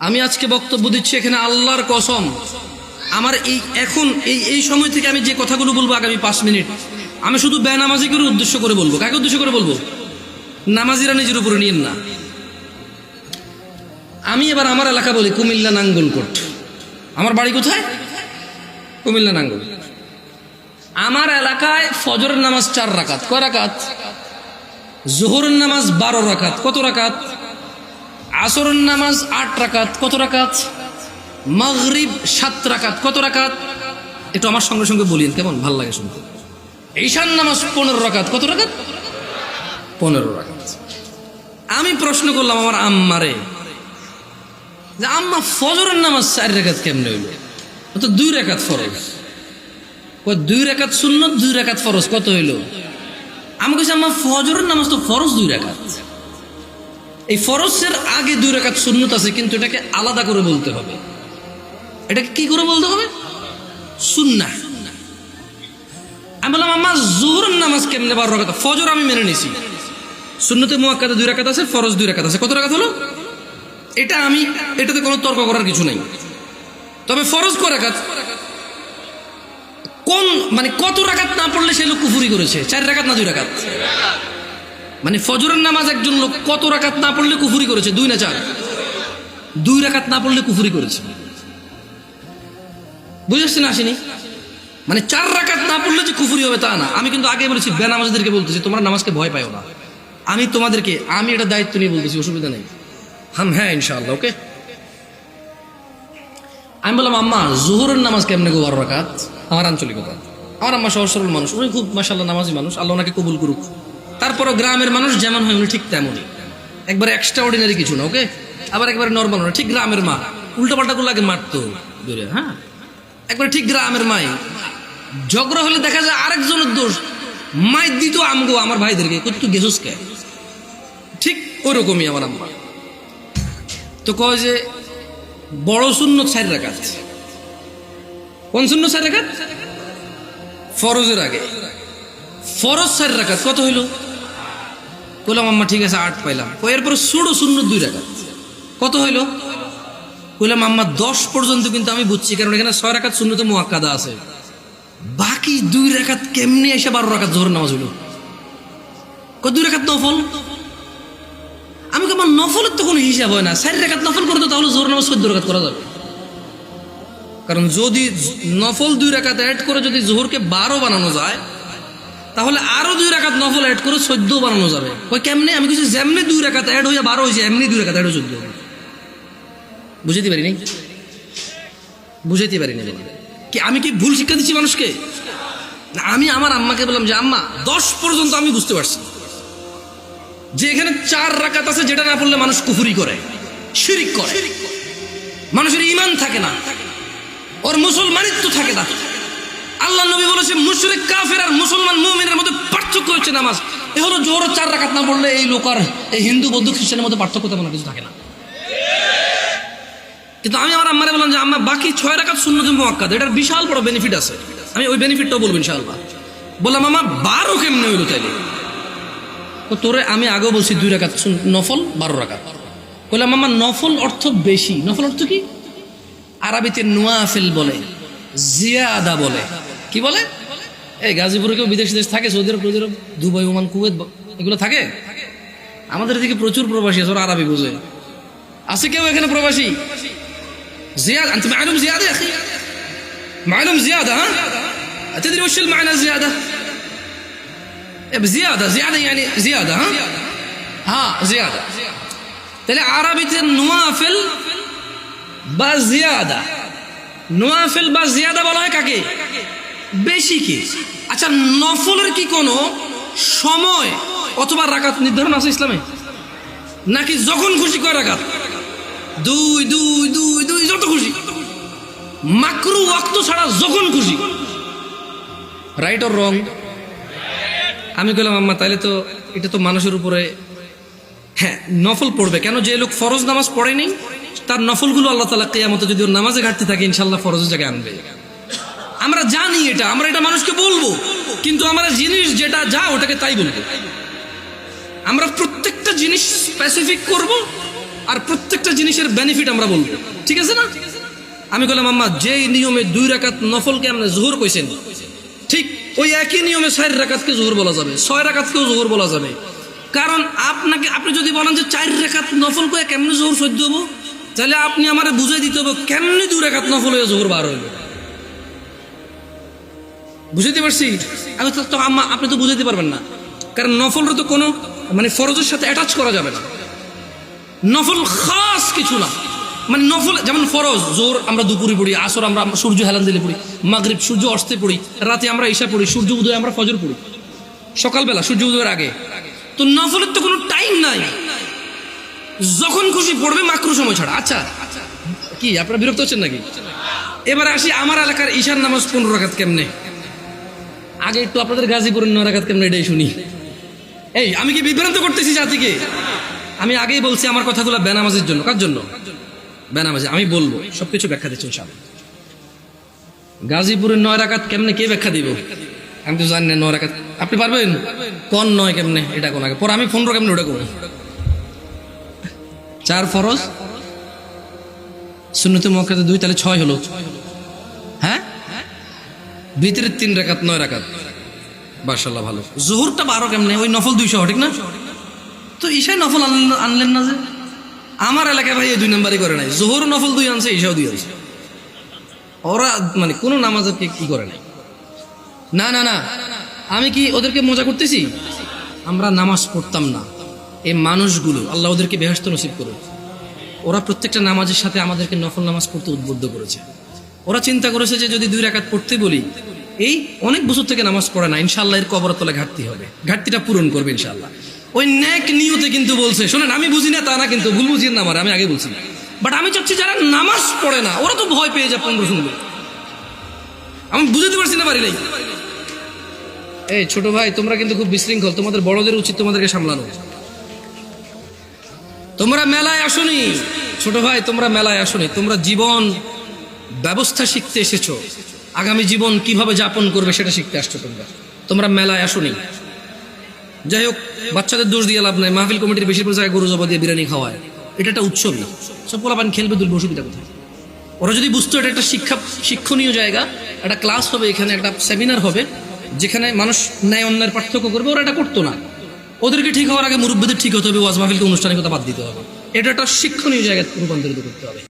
আমি আজকে বক্তব্য দিচ্ছি এখানে আল্লাহর কসম। আমার এই এখন এই এই সময় থেকে আমি যে কথাগুলো বলব আগামী পাঁচ মিনিট, আমি শুধু বেনামাজিকের উদ্দেশ্য করে বলব। কাকে উদ্দেশ্য করে বলব? নামাজিরা নিজের উপরে নিয়েন না। আমি এবার আমার এলাকা বলি, কুমিল্লা নাঙ্গলকোট। আমার বাড়ি কোথায়? কুমিল্লা নাঙ্গল। আমার এলাকায় ফজরের নামাজ চার রাকাত। কয় রাকাত? জোহরের নামাজ বারো রাকাত। কত রাকাত? আসরের নামাজ আট রাকাত, কত রাকাত? মাগরিব সাত রাকাত, কত রাকাত? একটু আমার সঙ্গে সঙ্গে বলিন কেমন? ভালো লাগে শুনতে। ঈশান নামাজ পনেরো রাকাত, কত রাকাত? পনেরো রাকাত। আমি প্রশ্ন করলাম আমার আম্মারে যে, আম্মা, ফজরের নামাজ চার রেখাত কেমনে হইল? ও তো দুই রেখাত ফরজ। কয়, দুই রেখাত শূন্য দুই রেখাত ফরজ, কত হইল? আমি কাছে আম্মা, ফজরের নামাজ তো ফরজ দুই রেখাত এই ফরজের আগে দুই রেখাত শূন্যত আছে, কিন্তু এটাকে আলাদা করে বলতে হবে। এটাকে কি করে বলতে হবে? সুন্না আমি বললাম, আম্মা, জোহরের নামাজ কেমনে বারো রাখাত ফজর আমি মেনে নিছি। শূন্যতে মুয়াক্কাতে দুই রাখাত আছে, ফরজ দুই রাখাত আছে। কত রাখাত হলো? এটা আমি, এটাতে কোনো তর্ক করার কিছু নেই। তবে ফরজ করে রাখাত কোন মানে কত রাখাত না পড়লে সে লোক কুফুরি করেছে? চার রাখাত না দুই রাখাত মানে ফজরের নামাজ একজন লোক কত রাখাত না পড়লে কুফুরি করেছে? দুই না চার? দুই রাখাত না পড়লে কুফুরি করেছে। বুঝেছেন আসেনি? মানে চার রাকাত না পড়লে যে কুফুরি হবে তা না। আমি কিন্তু আগে বলেছি, বেনামাজদেরকে বলতেছি, তোমরা নামাজকে ভয় পাও না। আমি তোমাদেরকে, আমি এটা দায়িত্ব নিয়ে বলতেছি, অসুবিধা নেই। হাম হ্যাঁ ইনশাআল্লাহ, ওকে? আমি বললাম, আম্মা, জোহরের নামাজ কেমনে গো বারো রাকাত? আমার আঞ্চলিকতা আমার আম্মা সহজ সরল মানুষ, উনি খুব মাসাল্লাহ নামাজি মানুষ, আল্লাহ ওনাকে কবুল করুক। তারপরও গ্রামের মানুষ যেমন হয়, উনি ঠিক তেমনই। একবার এক্সট্রা অর্ডিনারি কিছু না ওকে আবার একবারে নর্মাল না, ঠিক গ্রামের মা। উল্টো পাল্টা করলে আগে মারতো দূরে হ্যাঁ? একবার ঠিক গ্রামের মাই। ঝগড়া হলে দেখা যায় আরেকজনের দোষ। মাই দিত আমগো আমার ভাইদেরকে কই তুই গেছস কে? ঠিক ওরকমই আমার আম্মা তো কয় যে, বড় শূন্য চার রাখাত কোন শূন্য চার রাখাত ফরজের আগে। ফরজ চার রাখাত কত হইল? বললাম আম্মা, ঠিক আছে, আট পাইলাম। এরপরে ষোলো শূন্য দুই রাখাত কত হইল? বললাম আম্মা, দশ পর্যন্ত কিন্তু আমি বুঝছি, কারণ এখানে ছয় রাখাত শূন্যতে মোয়াক্কাদা আছে। বাকি দুই রেখাত কেমনি এসে বারো রাখাত জোহর নামাজ হইল? দুই রেখাত নফল? আমি আমার নফলের তো কোনো হিসাব হয় না। চার রেখাত নফল করে তো তাহলে জোর নামাজ চোদ্দ রেখাত করা যাবে। কারণ যদি নফল দুই রেখাত অ্যাড করে যদি জোহরকে বারো বানানো যায় তাহলে আরও দুই রেখাত নফল অ্যাড করে চোদ্দ বানানো যাবে। ওই কেমনে? আমি কিছু যেমনি দুই রেখাত অ্যাড হয়ে বারো হয়েছে এমনি দুই রেখাত অ্যাড চোদ্দ বুঝাতে পারি নাই বুঝাইতে পারি না কি, আমি কি ভুল শিক্ষা দিচ্ছি মানুষকে? না, আমি আমার আম্মাকে বললাম যে, আম্মা, দশ পর্যন্ত আমি বুঝতে পারছি। যে এখানে চার রাকাত আছে, যেটা না পড়লে মানুষ কুফুরি করে, শিরিক করে। মানুষের ইমান থাকে না। ওর মুসলমানিত্ব থাকে না। আল্লাহ নবী বলেছে মুশরিক, কাফের আর মুসলমান মুমিনের মধ্যে পার্থক্য হচ্ছে নামাজ। এ হলো জোর চার রাকাত না পড়লে এই লোক আর এই হিন্দু, বৌদ্ধ, খ্রিস্টানের মধ্যে পার্থক্য তেমন কিছু থাকে না। কিন্তু আমি আমার আম্মারে বললাম যে, আম্মা, বাকি ছয় রাখাত শূন্য যে মোয়াক্কাদ, এটার বিশাল বড় বেনিফিট আছে। আমি ওই বেনিফিটটাও বলব ইনশাআল্লাহ। বললাম আমার বারো কেমনে হইল তাইলে? তোরে আমি আগেও বলছি দুই রাখাত নফল, বারো রাখাত বললাম আমার নফল অর্থ বেশি। নফল অর্থ কি? আরবিতে নোয়াফেল বলে জিয়া জিয়াদা বলে। কি বলে এই গাজীপুরে কেউ বিদেশি দেশ থাকে Saudi Arab Saudi Arab Dubai Oman Kuwait ব- এগুলো থাকে আমাদের এদিকে প্রচুর প্রবাসী আছে ওরা আরবি বোঝে আছে কেউ এখানে প্রবাসী زيادة أنت معلوم زيادة يا أخي معلوم زيادة ها تدري وش المعنى زيادة بزيادة زيادة يعني زيادة ها ها زيادة তাহলে আরবিতে নোয়াফেল বা জিয়াদা নোয়াফেল বা জিয়াদা বলা হয় কাকে বেশি কি? আচ্ছা নফলের কি কোনো সময় অথবা রাকাত নির্ধারণ আছে ইসলামে? নাকি যখন খুশি করে রাকাত? দুই দুই দুই দুই, যত খুশি। মাকরু ওয়াক্ত ছাড়া যখন খুশি। রাইট অর রং আমি বললাম আম্মা তাহলে তো এটা তো মানুষের উপরে হ্যাঁ নফল পড়বে। কেন যে লোক ফরজ নামাজ পড়েনি তার নফলগুলো আল্লাহ তালা কেয়ামতে যদি ওর নামাজে ঘাটতে থাকে ইনশাল্লাহ ফরজের জায়গায় আনবে। আমরা জানি এটা, আমরা এটা মানুষকে বলব। কিন্তু আমরা জিনিস যেটা যা, ওটাকে তাই বলব আমরা প্রত্যেকটা জিনিস স্পেসিফিক করব আর প্রত্যেকটা জিনিসের বেনিফিট আমরা বলব। ঠিক আছে না? আমি বললাম, আম্মা, যেই নিয়মে দুই রাকাত নফলকে আপনি জোহর কইছেন? ঠিক ওই একই নিয়মে চার রাকাতকে জোহর বলা যাবে, ছয় রাকাতকেও জোহর বলা যাবে। কারণ আপনাকে, আপনি যদি বলেন যে চার রেখাত নফল করে কেমনি জোহর সহ্য হব? তাহলে আপনি আমারে বুঝাই দিতে হবে, কেমনি দুই রেখাত নফল হয়ে জোহর বার হইবে বুঝাইতে পারছি? আমি তো আম্মা, আপনি তো বুঝাইতে পারবেন না। কারণ নফলের তো কোনো মানে ফরজের সাথে অ্যাটাচ করা যাবে না। নফল খাস কিছু না। মানে নফল যেমন ফরজ, জোর আমরা দুপুরে পড়ি, আসর আমরা সূর্য হেলান দিলে পড়ি, মাগরিব সূর্য অস্তে পড়ি, রাতে আমরা ঈশা পড়ি, সূর্য উদয় আমরা ফজর পড়ি। সকালবেলা সূর্য উদয়ের আগে। তো নফলের তো কোনো টাইম নাই। যখন খুশি পড়বে, মাকরু সময় ছাড়া। আচ্ছা কি, আপনারা বিরক্ত হচ্ছেন নাকি? এবারে আসি, আমার এলাকার ঈশার নামাজ পনেরো রাখাত কেমনে? আগে একটু আপনাদের গাজীপুরের নয় রাখাত কেমনে এটাই শুনি। এই, আমি কি বিভ্রান্ত করতেছি জাতিকে? আমি আগেই বলছি আমার কথাগুলো বেনামাজের জন্য। কার জন্য? বেনামাজি, আমি বলব। সবকিছু ব্যাখ্যা দিচ্ছি ইনশাআল্লাহ। গাজীপুরের নয় রাকাত কেমনে কে ব্যাখ্যা দিব? আমি তো জানি না নয় রাকাত। আপনি পারবেন? কোন নয় কেমনে? এটা কোন আগে? পরে আমি পনেরো কেমনে ওটা করব? চার ফরজ? শূন্যতে মক্কাতে দুই, তাহলে ছয় হলো। ভিতরের তিন রাকাত নয় রাকাত মার্শাল্লাহ ভালো। জোহরটা বারো কেমনে? ওই নফল দুইশো, ঠিক না? তো ঈশায় নফল আনলেন না যে? আমার এলাকায় ভাই দুই নাম্বারই করে নাই। জোহর নফল দুই আনছে, ঈশাও দুই আনছে। ওরা মানে কোনো নামাজের কি করে নাই? না না না। আমি কি ওদেরকে মজা করতেছি? আমরা নামাজ পড়তাম না। এই মানুষগুলো, আল্লাহ ওদেরকে বেহস্ত নসিব করুন ওরা প্রত্যেকটা নামাজের সাথে আমাদেরকে নফল নামাজ পড়তে উদ্বুদ্ধ করেছে। ওরা চিন্তা করেছে যে যদি দুই রাকাত পড়তে বলি, এই অনেক বছর থেকে নামাজ পড়ে না ইনশাল্লাহ এর কবর তলে ঘাটতি হবে। ঘাটতিটা পূরণ করবে ইনশাল্লাহ ওই ন্যাক নিয়তে কিন্তু বলছে, শোনেন, আমি বুঝি না, তা না কিন্তু, ভুল বুঝিয়ে না আমার, আমি আগে বলছি। বাট আমি চাচ্ছি যারা নামাজ পড়ে না, ওরা তো ভয় পেয়ে যায় পনেরো শুনবে আমি বুঝতে পারছি না পারি নাই। এই ছোট ভাই, তোমরা কিন্তু খুব বিশৃঙ্খল, তোমাদের বড়দের উচিত তোমাদেরকে সামলানো। তোমরা মেলায় আসনি। ছোট ভাই, তোমরা মেলায় আসনি, তোমরা জীবন ব্যবস্থা শিখতে এসেছ। আগামী জীবন কীভাবে যাপন করবে সেটা শিখতে আসছো তোমরা। তোমরা মেলায় আসনি। যাই হোক, বাচ্চাদের দোষ দিয়ে লাভ নাই। মাহফিল কমিটির বেশিরভাগ জায়গায় গরু জবা দিয়ে বিরিয়ানি খাওয়ায়। এটা একটা উৎসবই। সব পোলাপান খেলবে, দুলবে, অসুবিধা কোথায়? ওরা যদি বুঝতো এটা একটা শিক্ষা, শিক্ষণীয় জায়গা, একটা ক্লাস হবে, এখানে একটা সেমিনার হবে, যেখানে মানুষ ন্যায় অন্যায়ের পার্থক্য করবে, ওরা এটা করতো না। ওদেরকে ঠিক হওয়ার আগে মুরব্বীদের ঠিক হতে হবে, ওয়াজ মাহফিলকে অনুষ্ঠানের কথা বাদ দিতে হবে। এটা একটা শিক্ষণীয় জায়গায় রূপান্তরিত করতে হবে।